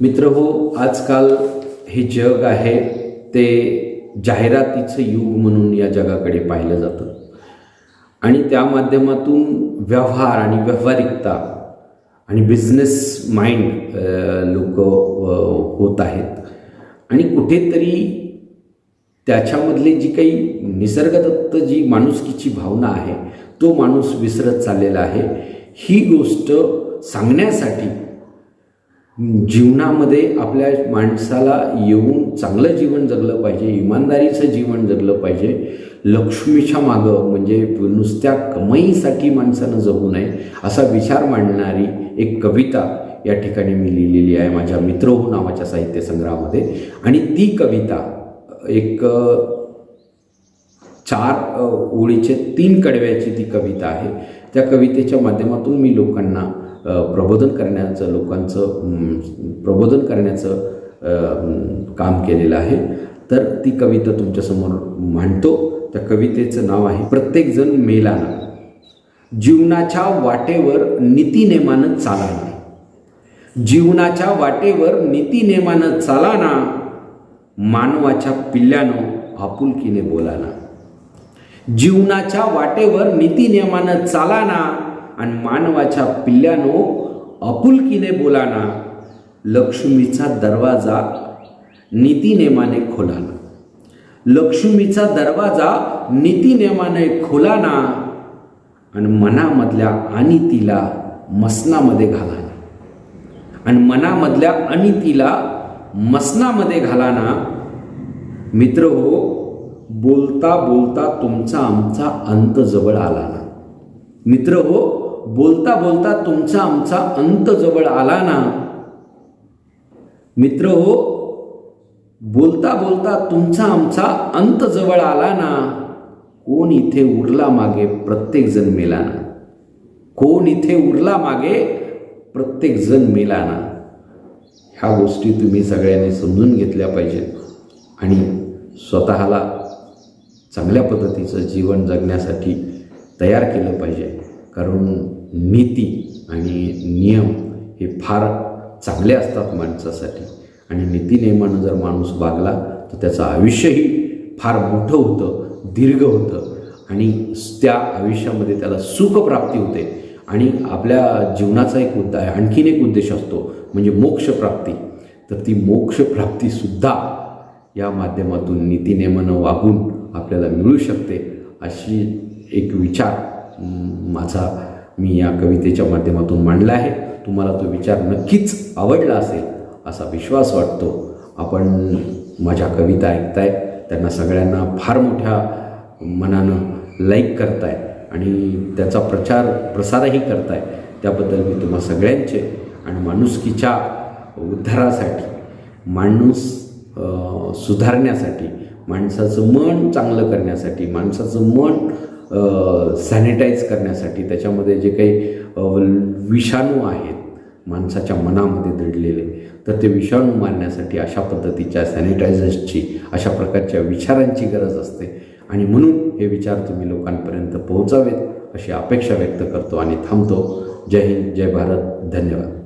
मित्र हो आजकाल हे जग आहे ते जाहिरातीचं युग म्हणून या जगाकडे पाहिलं जातं. आणि त्या माध्यमातून व्यवहार आणि व्यावहारिकता आणि बिझनेस माइंड लोक होत आहेत. आणि कुठेतरी त्याच्यामधली जी काही निसर्गदत्त जी माणुसकीची भावना आहे तो माणूस विसरत चाललेला आहे. ही गोष्ट सांगण्यासाठी जीवनामध्ये आपल्या माणसाला येऊन चांगलं जीवन जगलं पाहिजे इमानदारीचं जीवन जगलं पाहिजे. लक्ष्मीच्या मागं म्हणजे नुसत्या कमाईसाठी माणसानं जगू नये असा विचार मांडणारी एक कविता या ठिकाणी मी लिहिलेली आहे माझ्या मित्रहो नावाच्या साहित्य संग्रहामध्ये आणि ती कविता एक चार ओळीचे तीन कडव्याची ती कविता आहे. त्या कवितेच्या माध्यमातून मी लोकांना प्रबोधन करण्याचं लोकांचं प्रबोधन करण्याचं काम केलेलं आहे. तर ती कविता तुमच्यासमोर मांडतो. त्या कवितेचं नाव आहे प्रत्येकजण मेलाना. जीवनाच्या वाटेवर नीतीनेमानं चालाना. जीवनाच्या वाटेवर नीतीनेमानं चालाना. मानवाच्या पिल्ल्यानं आपुलकीने बोलाना. जीवनाच्या वाटेवर नीतिनियमानं चालाना. आणि मानवाच्या पिल्ल्यानो आपुलकीने बोलाना लक्ष्मीचा दरवाजा नीतिनियमाने खोलाना. लक्ष्मीचा दरवाजा नीतिनियमाने खोलाना आणि मनामधल्या अनितीला मसनामध्ये घालाना. आणि मनामधल्या अनितीला मसनामध्ये घालाना मित्र हो बोलता बोलता तुमचा आमचा अंत जवळ आला ना मित्र हो बोलता बोलता तुमचा आमचा अंत जवळ आला ना? मित्र हो बोलता बोलता तुमचा आमचा अंत जवळ आला ना? कोण इथे उरला मागे? प्रत्येक जण मेला ना. कोण इथे उरला मागे? प्रत्येक जण मेला ना. ह्या गोष्टी तुम्ही सगळ्यांनी समजून घेतल्या पाहिजेत. आणि स्वतःला चांगल्या पद्धतीचं जीवन जगण्यासाठी तयार केलं पाहिजे. कारण नीती आणि नियम हे फार चांगले असतात माणसासाठी. आणि नीतिनियमानं जर माणूस वागला तर त्याचं आयुष्यही फार मोठं होतं दीर्घ होतं. आणि त्या आयुष्यामध्ये त्याला सुखप्राप्ती होते. आणि आपल्या जीवनाचा एक मुद्दा आहे आणखीन एक उद्देश असतो म्हणजे मोक्षप्राप्ती तर ती मोक्षप्राप्तीसुद्धा या माध्यमातून नीतिनियमानं वागून आपल्याला मिळू शकते अशी एक विचार माझा मी या कवितेच्या माध्यमातून मांडला आहे. तुम्हाला तो विचार नक्कीच आवडला असेल असा विश्वास वाटतो. आपण माझ्या कविता ऐकताय त्यांना सगळ्यांना फार मोठ्या मनानं लाईक करताय आणि त्याचा प्रचार प्रसारही करताय. त्याबद्दल मी तुम्हा सगळ्यांचे आणि माणुसकीच्या उद्धारासाठी माणूस सुधारण्यासाठी माणसाचं मन चांगलं करण्यासाठी माणसाचं मन सॅनिटाईज करण्यासाठी त्याच्यामध्ये जे काही विषाणू आहेत माणसाच्या मनामध्ये दडलेले तर ते विषाणू मारण्यासाठी अशा पद्धतीच्या सॅनिटायझर्सची अशा प्रकारच्या विचारांची गरज असते. आणि म्हणून हे विचार तुम्ही लोकांपर्यंत पोहोचावेत अशी अपेक्षा व्यक्त करतो आणि थांबतो. जय हिंद जय भारत धन्यवाद.